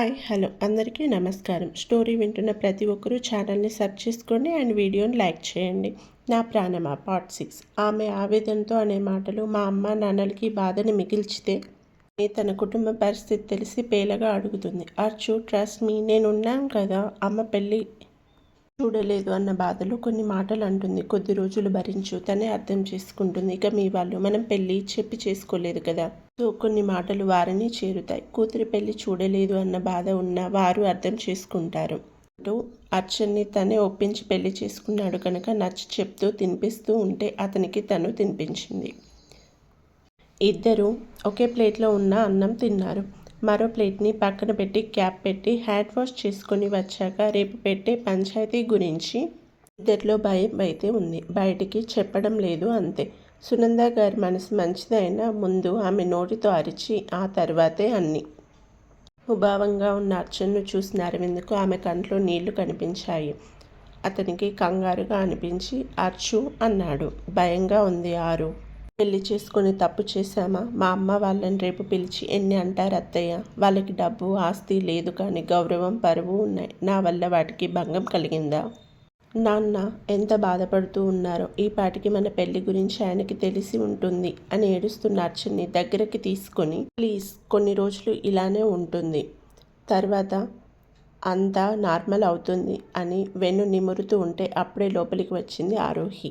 Hi hello. అందరికీ నమస్కారం. Story వింటున్న ప్రతి ఒక్కరూ ఛానల్ని సబ్ చేసుకోండి అండ్ వీడియోని లైక్ చేయండి. నా ప్రాణమా పార్ట్ సిక్స్. ఆమె ఆవేదనతో అనే మాటలు మా అమ్మ నాన్నలకి బాధని మిగిల్చితే తన కుటుంబ పరిస్థితి తెలిసి పేలగా అడుగుతుంది. అర్చు ట్రస్ట్ మీ. నేనున్నాం కదా. అమ్మ పెళ్ళి చూడలేదు అన్న బాధలో కొన్ని మాటలు అంటుంది. కొద్ది రోజులు భరించు. తనే అర్థం చేసుకుంటుంది. ఇక మీ వాళ్ళు మనం పెళ్ళి చెప్పి చేసుకోలేదు కదా. కొన్ని మాటలు వారిని చేరుతాయి. కూతురి పెళ్ళి చూడలేదు అన్న బాధ ఉన్న వారు అర్థం చేసుకుంటారు. అంటూ అర్చన్ని తనే ఒప్పించి పెళ్ళి చేసుకున్నాడు కనుక నచ్చి చెప్తూ తినిపిస్తూ ఉంటే అతనికి తను తినిపించింది. ఇద్దరు ఒకే ప్లేట్లో ఉన్న అన్నం తిన్నారు. మరో ప్లేట్ని పక్కన పెట్టి క్యాప్ పెట్టి హ్యాండ్ వాష్ చేసుకొని వచ్చాక రేపు పెట్టే పంచాయతీ గురించి ఇద్దరిలో భయం అయితే ఉంది. బయటికి చెప్పడం లేదు అంతే. సునంద గారి మనసు మంచిదైనా ముందు ఆమె నోటితో అరిచి ఆ తర్వాతే అన్ని. ఉభావంగా ఉన్న అర్చన్ను చూసిన అరవింద్కు ఆమె కంట్లో నీళ్ళు కనిపించాయి. అతనికి కంగారుగా అనిపించి అర్చు అన్నాడు. భయంగా ఉంది ఆరు. పెళ్ళి చేసుకొని తప్పు చేశామా? మా అమ్మ వాళ్ళని రేపు పిలిచి ఎన్ని అంటారు అత్తయ్య? వాళ్ళకి డబ్బు ఆస్తి లేదు కానీ గౌరవం పరువు ఉన్నాయి. నా వల్ల వాటికి భంగం కలిగిందా? నాన్న ఎంత బాధపడుతూ ఉన్నారో ఈ పాటికి మన పెళ్ళి గురించి ఆయనకి తెలిసి ఉంటుంది అని ఏడుస్తున్న అర్చన్ని దగ్గరికి తీసుకొని. ప్లీజ్ కొన్ని రోజులు ఇలానే ఉంటుంది. తర్వాత అంతా నార్మల్ అవుతుంది అని వెన్ను నిమురుతూ ఉంటే అప్పుడే లోపలికి వచ్చింది ఆరోహి.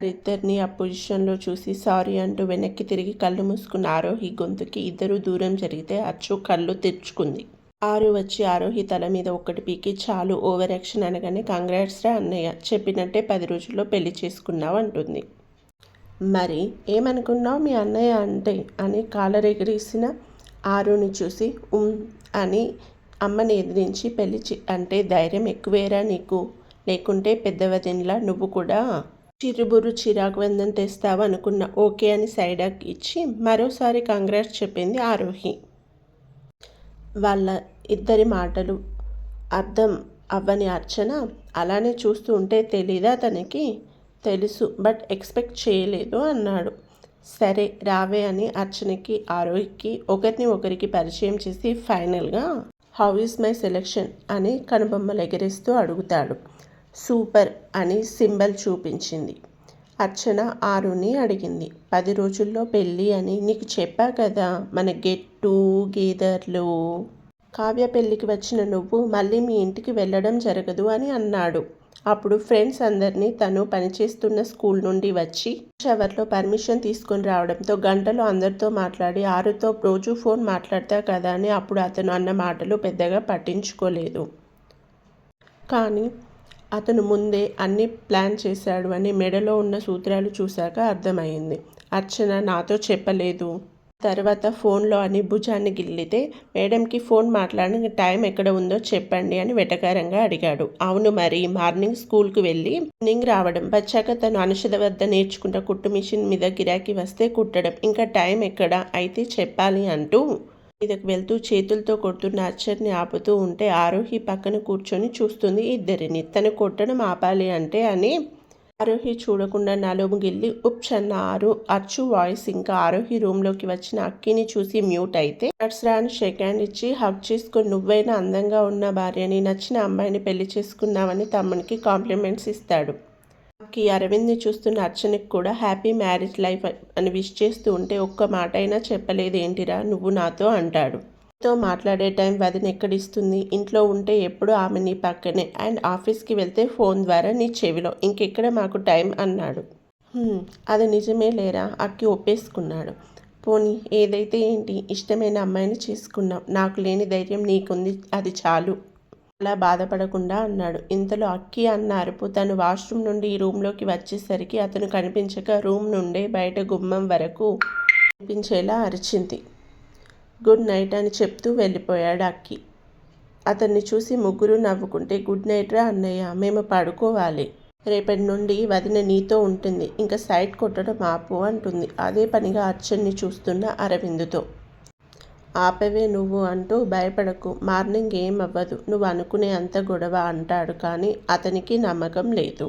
ఇద్దరిని ఆ పొజిషన్లో చూసి సారీ అంటూ వెనక్కి తిరిగి కళ్ళు మూసుకున్న ఆరోహి గొంతుకి ఇద్దరు దూరం జరిగితే అచ్చు కళ్ళు తెచ్చుకుంది ఆరు వచ్చి ఆరోహి తల మీద ఒక్కటి పీకి చాలు ఓవర్ యాక్షన్ అనగానే కాంగ్రాట్స్ రా అన్నయ్య చెప్పినట్టే పది రోజుల్లో పెళ్ళి చేసుకున్నావు అంటుంది. మరి ఏమనుకున్నావు మీ అన్నయ్య అంటే? అని కాలర్ ఎగిరేసిన ఆరుని చూసి ఉమ్ అని అమ్మని ఎదిరించి పెళ్ళి అంటే ధైర్యం ఎక్కువేరా నీకు? లేకుంటే పెద్దవదిన్లా నువ్వు కూడా చిరుబురు చిరాకు వందం తెస్తావు అనుకున్నా ఓకే అని సైడాక్ ఇచ్చి మరోసారి కాంగ్రాట్స్ చెప్పింది ఆరోహి. వాళ్ళ ఇద్దరి మాటలు అర్థం అవ్వని అర్చన అలానే చూస్తూ ఉంటే తెలీదా తనకి? తెలుసు బట్ ఎక్స్పెక్ట్ చేయలేదు అన్నాడు. సరే రావే అని అర్చనకి ఆరోగ్యకి ఒకరిని ఒకరికి పరిచయం చేసి ఫైనల్గా హౌ ఈస్ మై సెలెక్షన్ అని కనుబొమ్మలు ఎగరేస్తూ అడుగుతాడు. సూపర్ అని సింబల్ చూపించింది. అర్చన ఆరుని అడిగింది. పది రోజుల్లో పెళ్ళి అని నీకు చెప్పా కదా మన గెట్ టుగెదర్లో? కావ్య పెళ్ళికి వచ్చిన నువ్వు మళ్ళీ మీ ఇంటికి వెళ్ళడం జరగదు అని అన్నాడు. అప్పుడు ఫ్రెండ్స్ అందరినీ తను పనిచేస్తున్న స్కూల్ నుండి వచ్చి షవర్లో పర్మిషన్ తీసుకొని రావడంతో గంటలో అందరితో మాట్లాడి ఆరుతో రోజు ఫోన్ మాట్లాడతా కదా అని అప్పుడు అతను అన్న మాటలు పెద్దగా పట్టించుకోలేదు. కానీ అతను ముందే అన్ని ప్లాన్ చేశాడు అని మెడలో ఉన్న సూత్రాలు చూశాక అర్థమైంది. అర్చన నాతో చెప్పలేదు. తర్వాత ఫోన్లో అని భుజాన్ని గిల్లితే మేడంకి ఫోన్ మాట్లాడిన టైం ఎక్కడ ఉందో చెప్పండి అని వెటకారంగా అడిగాడు. అవును మరి మార్నింగ్ స్కూల్కి వెళ్ళి మార్నింగ్ రావడం వచ్చాక తను అనుషద వద్ద నేర్చుకున్న కుట్టు మిషన్ మీద గిరాకీ వస్తే కుట్టడం ఇంకా టైం ఎక్కడ? అయితే చెప్పాలి అంటూ మీదకు వెళ్తూ చేతులతో కొడుతున్న అచ్చర్ని ఆపుతూ ఉంటే ఆరోహి పక్కన కూర్చొని చూస్తుంది ఇద్దరిని. తను కొట్టడం ఆపాలి అంటే అని ఆరోహి చూడకుండా నలుముగిల్లి ఉప్స్ అన్న ఆరు అచ్చు వాయిస్ ఇంకా ఆరోహి రూమ్లోకి వచ్చిన అక్కిని చూసి మ్యూట్ అయితే నట్స్ రాని షేక్ హ్యాండ్ ఇచ్చి హక్ చేసుకుని నువ్వైనా అందంగా ఉన్న భార్యని నచ్చిన అమ్మాయిని పెళ్ళి చేసుకున్నావని తమ్మునికి కాంప్లిమెంట్స్ ఇస్తాడు. అక్కి అరవింద్ని చూస్తున్న అర్చనకి కూడా హ్యాపీ మ్యారేజ్ లైఫ్ అని విష్ చేస్తూ ఉంటే ఒక్క మాట అయినా చెప్పలేదు ఏంటిరా నువ్వు నాతో? అంటాడు. తో మాట్లాడే టైం వదిన ఎక్కడిస్తుంది? ఇంట్లో ఉంటే ఎప్పుడు ఆమె నీ పక్కనే? అండ్ ఆఫీస్కి వెళ్తే ఫోన్ ద్వారా నీ చెవిలో? ఇంకెక్కడ మాకు టైం? అన్నాడు. అది నిజమే లేరా? అక్కి ఒప్పేసుకున్నాడు. పోనీ ఏదైతే ఏంటి? ఇష్టమైన అమ్మాయిని చేసుకున్నాం. నాకు లేని ధైర్యం నీకుంది. అది చాలు. అలా బాధపడకుండా అన్నాడు. ఇంతలో అక్కి అన్న అరుపు తను వాష్రూమ్ నుండి ఈ రూమ్లోకి వచ్చేసరికి అతను కనిపించక రూమ్ నుండే బయట గుమ్మం వరకు కనిపించేలా అరిచింది. గుడ్ నైట్ అని చెప్తూ వెళ్ళిపోయాడు అక్కి. అతన్ని చూసి ముగ్గురు నవ్వుకుంటే గుడ్ నైట్ రా అన్నయ్య మేము పడుకోవాలి. రేపటి నుండి వదిన నీతో ఉంటుంది. ఇంకా సైట్ కొట్టడం ఆపు అంటుంది. అదే పనిగా అర్చన్ని చూస్తున్న అరవిందుతో. ఆపవే నువ్వు అంటూ భయపడకు. మార్నింగ్ ఏం అవ్వదు. నువ్వు అనుకునే అంత గొడవ అంటాడు కానీ అతనికి నమ్మకం లేదు.